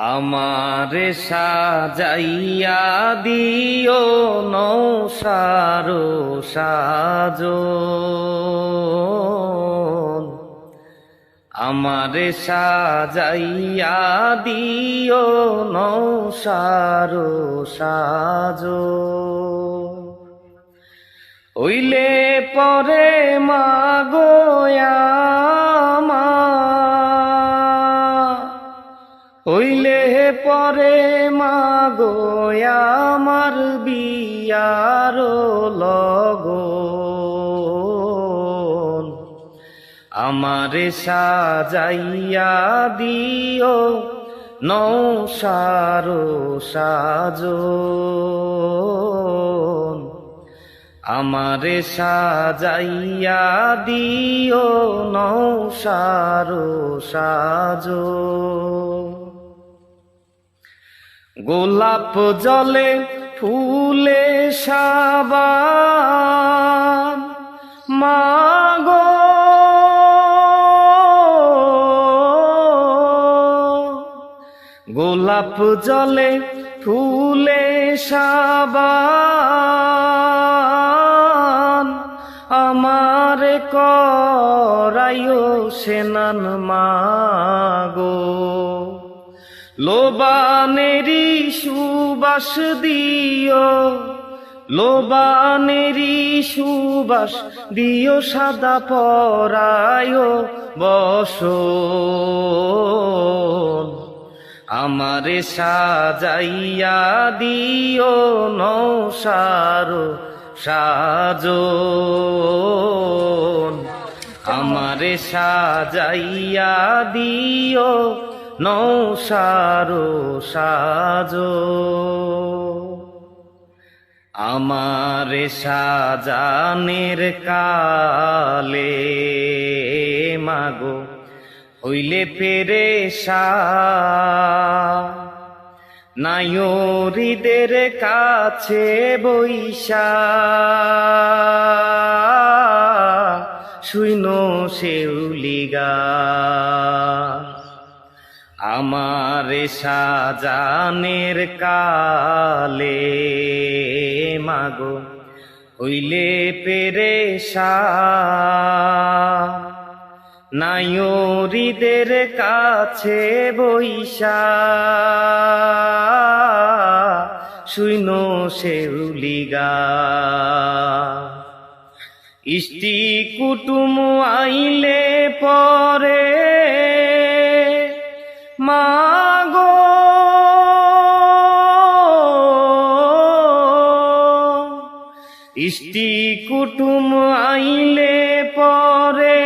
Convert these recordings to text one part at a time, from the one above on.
আমার সাজাইয়া দিও নৌসারো সাজো আমার সাজাইয়া দিও নৌসারো সাজো হইলে পরে মাগোয়া পরে মাগো, আমার বিয়ার লগো আমার সাজাইয়া দিও নৌসারো সাজো আমার সাজাইয়া দিও নৌসারো সাজো গোলাপ জলে ফুলে সাবান। মাগো গোলাপ জলে ফুলে সাবান। আমার করাইও সেনান মাগো লোবানেরি সুবাস দিও লোবানেরি সুবাস দিও, সাদা পরায় বসো। আমারে সাজাইয়া দিও, নৌসারো সাজো। আমারে সাজাইয়া দিও নৌসারো সাজো। আমার সাজানের কালে মাগো হইলে পেরে নায়রিদের কাছে বৈশা। শুইন শেউলিগা আমার সাজানের কালে, মাগো, হইলে পেরেশা। নায়রিদের কাছে বৈশা, শুইন শেউলিগা ইষ্টি কুটুম আইলে পরে মাগো। ইষ্টি কুটুম আইলে পরে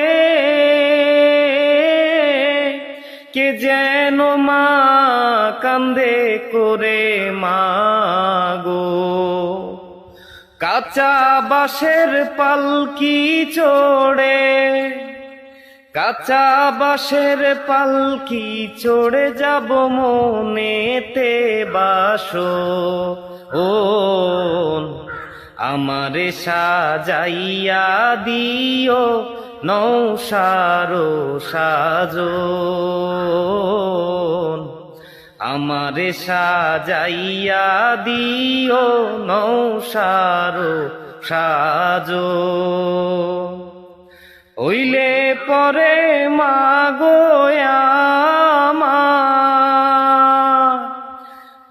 কে যেন মা কান্দে করে মাগো। কাঁচা বাঁশের পালকি চড়ে কাঁচা বাঁশের পালকি চড়ে যাব মনেতে বাসো। ও আমারে সাজাইয়া দিও নৌসারো সাজো। আমারে সাজাইয়া দিও নৌসারো সাজো। হইলে পরে আমার।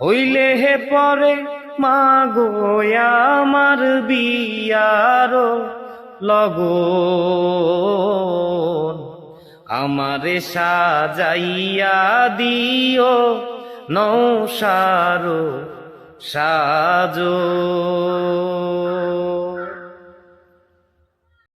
হইলে হে পরে মাগো আমার বিয়ারো লগন। আমারে সাজাইয়া দিও নৌসারো সাজো।